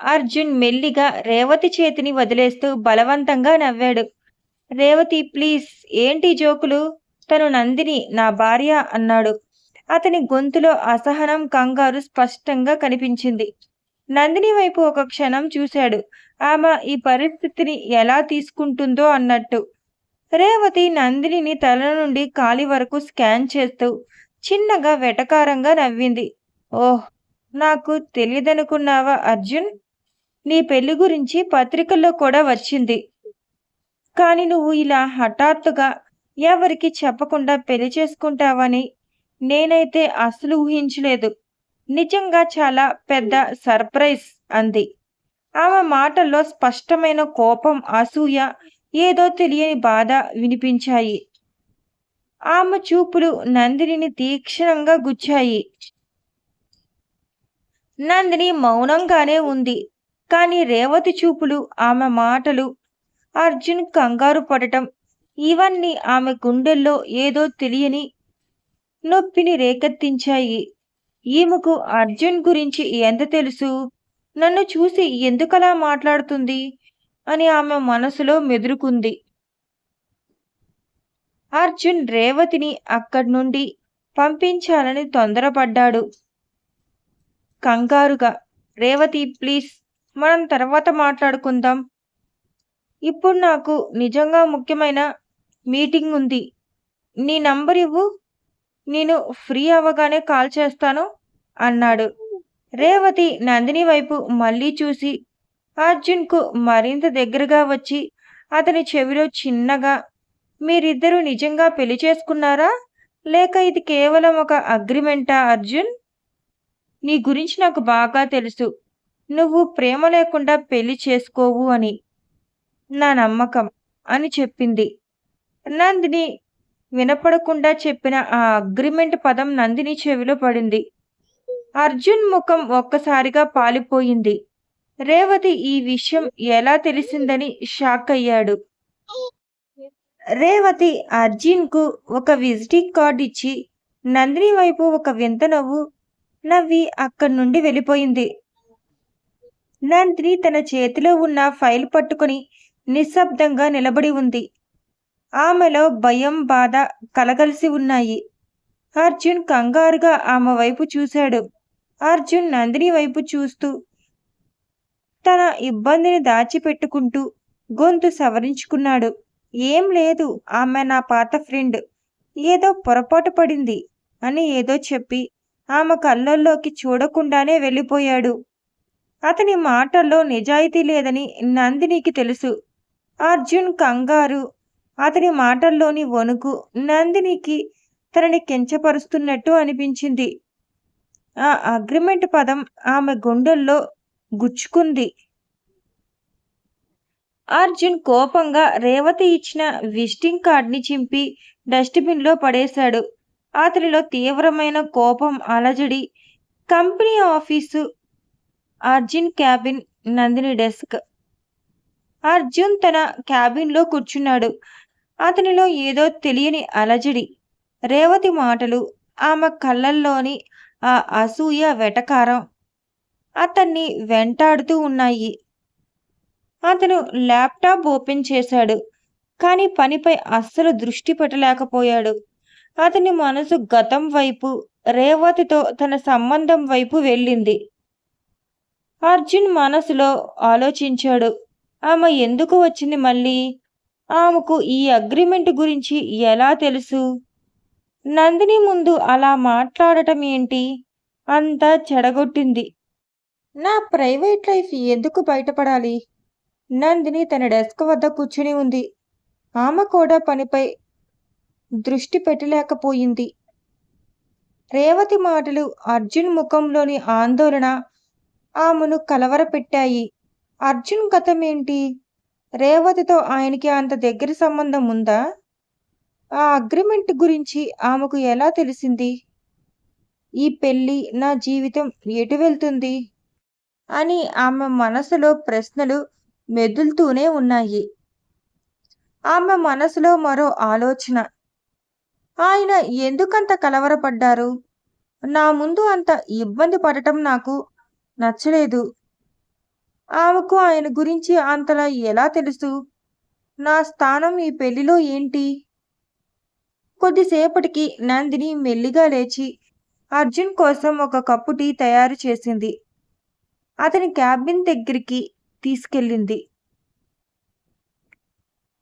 అర్జున్ మెల్లిగా రేవతి చేతిని వదిలేస్తూ బలవంతంగా నవ్వాడు. రేవతి ప్లీజ్ ఏంటి జోకులు? తను నందిని నా భార్య అన్నాడు. అతని గొంతులో అసహనం కంగారు స్పష్టంగా కనిపించింది. నందిని వైపు ఒక క్షణం చూశాడు. ఆమె ఈ పరిస్థితిని ఎలా తీసుకుంటుందో అన్నట్టు. రేవతి నందినిని తల నుండి కాలి వరకు స్కాన్ చేస్తూ చిన్నగా వెటకారంగా నవ్వింది. ఓహ్ నాకు తెలియదనుకున్నావా అర్జున్? నీ పెళ్ళి గురించి పత్రికల్లో కూడా వచ్చింది. కానీ నువ్వు ఇలా హఠాత్తుగా ఎవరికి చెప్పకుండా పెళ్ళి చేసుకుంటావని నేనైతే అసలు ఊహించలేదు. నిజంగా చాలా పెద్ద సర్ప్రైజ్ అంది. ఆమె మాటల్లో స్పష్టమైన కోపం అసూయ ఏదో తెలియని బాధ వినిపించాయి. ఆమె చూపులు నందినిని తీక్షణంగా గుచ్చాయి. నందిని మౌనంగానే ఉంది. కానీ రేవతి చూపులు ఆమె మాటలు అర్జున్ కంగారు పడటం ఇవన్నీ ఆమె గుండెల్లో ఏదో తెలియని నొప్పిని రేకెత్తించాయి. ఈమెకు అర్జున్ గురించి ఎంత తెలుసు? నన్ను చూసి ఎందుకలా మాట్లాడుతుంది? అని ఆమె మనసులో మెదురుకుంది. అర్జున్ రేవతిని అక్కడి నుండి పంపించాలని తొందరపడ్డాడు. కంగారుగా రేవతి ప్లీజ్ మనం తర్వాత మాట్లాడుకుందాం. ఇప్పుడు నాకు నిజంగా ముఖ్యమైన మీటింగ్ ఉంది. నీ నంబర్ ఇవ్వు. నేను ఫ్రీ అవ్వగానే కాల్ చేస్తాను అన్నాడు. రేవతి నందిని వైపు మళ్ళీ చూసి అర్జున్కు మరింత దగ్గరగా వచ్చి అతని చెవిలో చిన్నగా మీరిద్దరూ నిజంగా పెళ్ళి చేసుకున్నారా? లేక ఇది కేవలం ఒక అగ్రిమెంటా అర్జున్? నీ గురించి నాకు బాగా తెలుసు. నువ్వు ప్రేమ లేకుండా పెళ్ళి చేసుకోవు అని నా నమ్మకం అని చెప్పింది. నందిని వినపడకుండా చెప్పిన ఆ అగ్రిమెంట్ పదం నందిని చెవిలో పడింది. అర్జున్ ముఖం ఒక్కసారిగా పాలిపోయింది. రేవతి ఈ విషయం ఎలా తెలిసిందని షాక్ అయ్యాడు. రేవతి అర్జున్కు ఒక విజిటింగ్ కార్డ్ ఇచ్చి నందిని వైపు ఒక వింత నవ్వు నవ్వి అక్కడి నుండి వెళ్ళిపోయింది. నందిని తన చేతిలో ఉన్న ఫైల్ పట్టుకుని నిశ్శబ్దంగా నిలబడి ఉంది. ఆమెలో భయం బాధ కలగలిసి ఉన్నాయి. అర్జున్ కంగారుగా ఆమె వైపు చూశాడు. అర్జున్ నందిని వైపు చూస్తూ తన ఇబ్బందిని దాచిపెట్టుకుంటూ గొంతు సవరించుకున్నాడు. ఏం లేదు ఆమె నా పాత ఫ్రెండ్. ఏదో పొరపాటు పడింది అని ఏదో చెప్పి ఆమె కళ్ళల్లోకి చూడకుండానే వెళ్ళిపోయాడు. అతని మాటల్లో నిజాయితీ లేదని నందినికి తెలుసు. అర్జున్ కంగారు. అతని మాటల్లోని వణుకు నందినికి తనని కించపరుస్తున్నట్టు అనిపించింది. ఆ అగ్రిమెంట్ పదం ఆమె గుండెల్లో గుచ్చుకుంది. అర్జున్ కోపంగా రేవతి ఇచ్చిన విజిటింగ్ కార్డ్ని చింపి డస్ట్బిన్లో పడేశాడు. అతనిలో తీవ్రమైన కోపం అలజడి. Company office Arjun cabin Nandini desk. Arjun తన క్యాబిన్లో కూర్చున్నాడు. అతనిలో ఏదో తెలియని అలజడి రేవతి మాటలు ఆమె కళ్ళల్లోని ఆ అసూయ వెటకారం అతన్ని వెంటాడుతూ ఉన్నాయి. అతను ల్యాప్టాప్ ఓపెన్ చేశాడు కానీ పనిపై అస్సలు దృష్టి పెట్టలేకపోయాడు. అతని మనసు గతం వైపు రేవతితో తన సంబంధం వైపు వెళ్ళింది. అర్జున్ మనసులో ఆలోచించాడు. ఆమె ఎందుకు వచ్చింది మళ్ళీ? ఆమెకు ఈ అగ్రిమెంట్ గురించి ఎలా తెలుసు? నందిని ముందు అలా మాట్లాడటం ఏంటి? అంతా చెడగొట్టింది. నా ప్రైవేట్ లైఫ్ ఎందుకు బయటపడాలి? నందిని తన డెస్క్ వద్ద కూర్చుని ఉంది. ఆమె కూడా పనిపై దృష్టి పెట్టలేకపోయింది. రేవతి మాటలు అర్జున్ ముఖంలోని ఆందోళన ఆమెను కలవరపెట్టాయి. అర్జున్ గతం ఏంటి రేవతితో ఆయనకి అంత దగ్గర సంబంధం ఉందా? ఆ అగ్రిమెంట్ గురించి ఆమెకు ఎలా తెలిసింది? ఈ పెళ్ళి నా జీవితం ఎటు వెళ్తుంది? అని ఆమె మనసులో ప్రశ్నలు మెదులుతూనే ఉన్నాయి. ఆమె మనసులో మరో ఆలోచన. ఆయన ఎందుకంత కలవరపడ్డారు? నా ముందు అంత ఇబ్బంది పడటం నాకు నచ్చలేదు. ఆమెకు ఆయన గురించి అంతలా ఎలా తెలుసు? నా స్థానం ఈ పెళ్ళిలో ఏంటి? కొద్దిసేపటికి నందిని మెల్లిగా లేచి అర్జున్ కోసం ఒక కప్పు టీ తయారు చేసింది. అతని క్యాబిన్ దగ్గరికి తీసుకెళ్ళింది.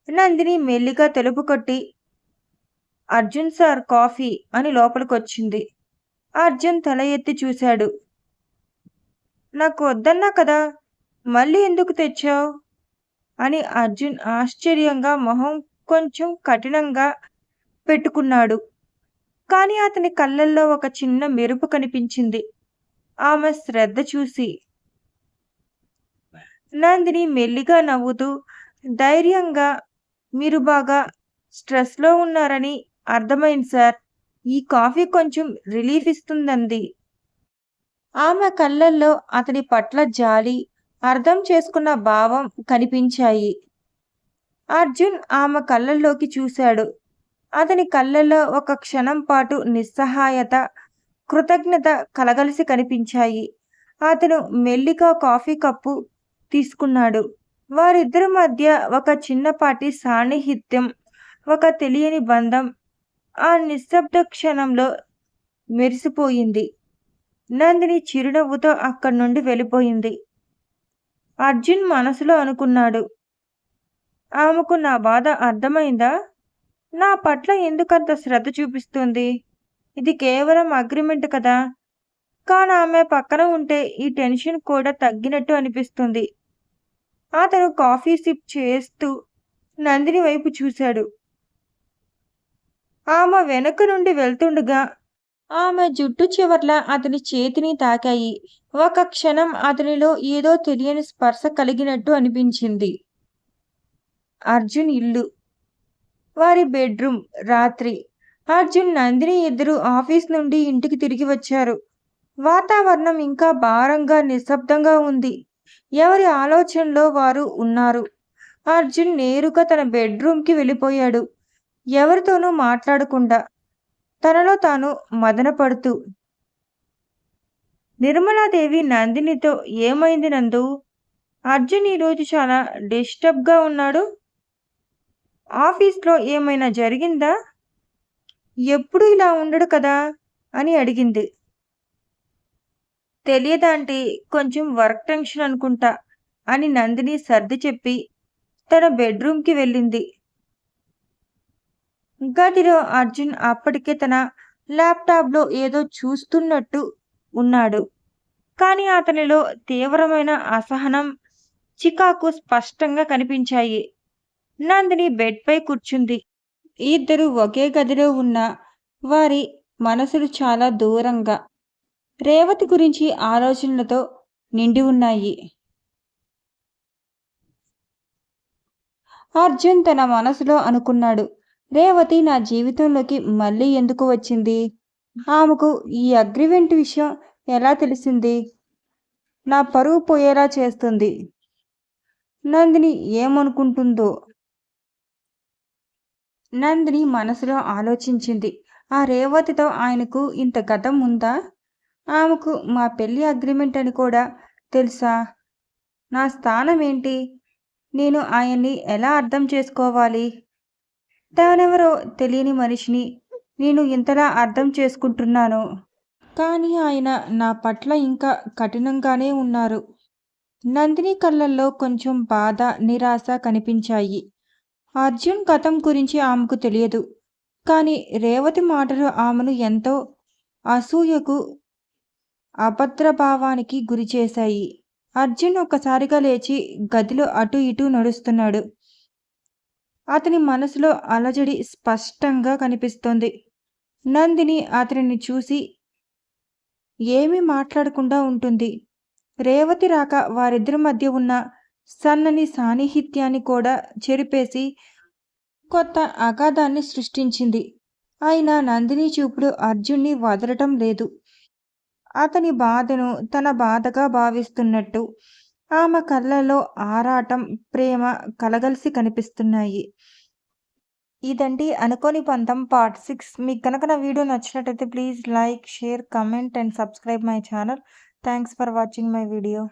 నందిని మెల్లిగా తెలుపు కొట్టి అర్జున్ సార్ కాఫీ అని లోపలికొచ్చింది. అర్జున్ తల ఎత్తి చూశాడు. నాకు వద్దన్నా కదా మళ్ళీ ఎందుకు తెచ్చావు? అని అర్జున్ ఆశ్చర్యంగా మొహం కొంచెం కఠినంగా పెట్టుకున్నాడు. కానీ అతని కళ్ళల్లో ఒక చిన్న మెరుపు కనిపించింది. ఆమె శ్రద్ధ చూసి నందిని మెల్లిగా నవ్వుతూ ధైర్యంగా మీరు బాగా స్ట్రెస్లో ఉన్నారని అర్థమైంది సార్. ఈ కాఫీ కొంచెం రిలీఫ్ ఇస్తుందంది ఆమె కళ్ళల్లో అతని పట్ల జాలి అర్థం చేసుకున్న భావం కనిపించాయి. అర్జున్ ఆమె కళ్ళల్లోకి చూశాడు. అతని కళ్ళల్లో ఒక క్షణం పాటు నిస్సహాయత కృతజ్ఞత కలగలిసి కనిపించాయి. అతను మెల్లిగా కాఫీ కప్పు తీసుకున్నాడు. వారిద్దరి మధ్య ఒక చిన్నపాటి సాన్నిహిత్యం ఒక తెలియని బంధం ఆ నిశ్శబ్ద క్షణంలో మెరిసిపోయింది. నందిని చిరునవ్వుతో అక్కడి నుండి వెళ్ళిపోయింది. అర్జున్ మనసులో అనుకున్నాడు. ఆమెకు నా బాధ అర్థమైందా? నా పట్ల ఎందుకంత శ్రద్ధ చూపిస్తుంది? ఇది కేవలం అగ్రిమెంట్ కదా? కానీ ఆమె పక్కన ఉంటే ఈ టెన్షన్ కూడా తగ్గినట్టు అనిపిస్తుంది. అతను కాఫీ సిప్ చేస్తూ నందిని వైపు చూశాడు. ఆమె వెనక నుండి వెళ్తుండగా ఆమె జుట్టు చివర్ల అతని చేతిని తాకాయి. ఒక క్షణం అతనిలో ఏదో తెలియని స్పర్శ కలిగినట్టు అనిపించింది. అర్జున్ ఇల్లు. వారి బెడ్రూమ్. రాత్రి. అర్జున్ నందిని ఇద్దరు ఆఫీస్ నుండి ఇంటికి తిరిగి వచ్చారు. వాతావరణం ఇంకా భారంగా నిశ్శబ్దంగా ఉంది. ఎవరి ఆలోచనలో వారు ఉన్నారు? అర్జున్ నేరుగా తన బెడ్రూమ్కి వెళ్ళిపోయాడు. ఎవరితోనూ మాట్లాడకుండా. తనలో తాను మదనపడుతూ నిర్మలాదేవి నందినితో ఏమైంది నందు? అర్జున్ ఈరోజు చాలా డిస్టర్బ్గా ఉన్నాడు. ఆఫీస్లో ఏమైనా జరిగిందా? ఎప్పుడు ఇలా ఉండడు కదా? అని అడిగింది. తెలియదాంటి కొంచెం వర్క్ టెన్షన్ అనుకుంటా అని నందిని సర్ది చెప్పి తన బెడ్రూమ్కి వెళ్ళింది. గదిలో అర్జున్ అప్పటికే తన ల్యాప్టాప్లో ఏదో చూస్తున్నట్టు ఉన్నాడు. కానీ అతనిలో తీవ్రమైన అసహనం చికాకు స్పష్టంగా కనిపించాయి. నందిని బెడ్పై కూర్చుంది. ఇద్దరు ఒకే గదిలో ఉన్న వారి మనసులు చాలా దూరంగా రేవతి గురించి ఆలోచనలతో నిండి ఉన్నాయి. అర్జున్ తన మనసులో అనుకున్నాడు. రేవతి నా జీవితంలోకి మళ్ళీ ఎందుకు వచ్చింది? ఆమెకు ఈ అగ్రిమెంట్ విషయం ఎలా తెలిసింది? నా పరువు పోయేలా చేస్తుంది. నందిని ఏమనుకుంటుందో? నందిని మనసులో ఆలోచించింది. ఆ రేవతితో ఆయనకు ఇంత గతం ఉందా? ఆమెకు మా పెళ్ళి అగ్రిమెంట్ అని కూడా తెలుసా? నా స్థానం ఏంటి? నేను ఆయన్ని ఎలా అర్థం చేసుకోవాలి? తానెవరో తెలియని మనిషిని నేను ఇంతలా అర్థం చేసుకుంటున్నాను. కానీ ఆయన నా పట్ల ఇంకా కఠినంగానే ఉన్నారు. నందిని కళ్ళల్లో కొంచెం బాధ నిరాశ కనిపించాయి. అర్జున్ గతం గురించి ఆమెకు తెలియదు. కానీ రేవతి మాటలు ఆమెను ఎంతో అసూయకు అభద్రభావానికి గురిచేశాయి. అర్జున్ ఒక్కసారిగా లేచి గదిలో అటు ఇటు నడుస్తున్నాడు. అతని మనసులో అలజడి స్పష్టంగా కనిపిస్తోంది. నందిని అతనిని చూసి ఏమీ మాట్లాడకుండా ఉంటుంది. రేవతి రాక వారిద్దరి మధ్య ఉన్న సన్నని సాన్నిహిత్యాన్ని కూడా చెరిపేసి కొత్త అగాధాన్ని సృష్టించింది. అయినా నందిని చూపుడు అర్జున్ని వదలటం లేదు. అతని బాధను తన బాధగా భావిస్తున్నట్టు ఆమె కళ్ళలో ఆరాటం ప్రేమ కలగలిసి కనిపిస్తున్నాయి. ఇదండి అనుకోని పంతం పార్ట్ సిక్స్. మీకు కనుక నా వీడియో నచ్చినట్టయితే please like share comment and subscribe my channel. Thanks for watching my video.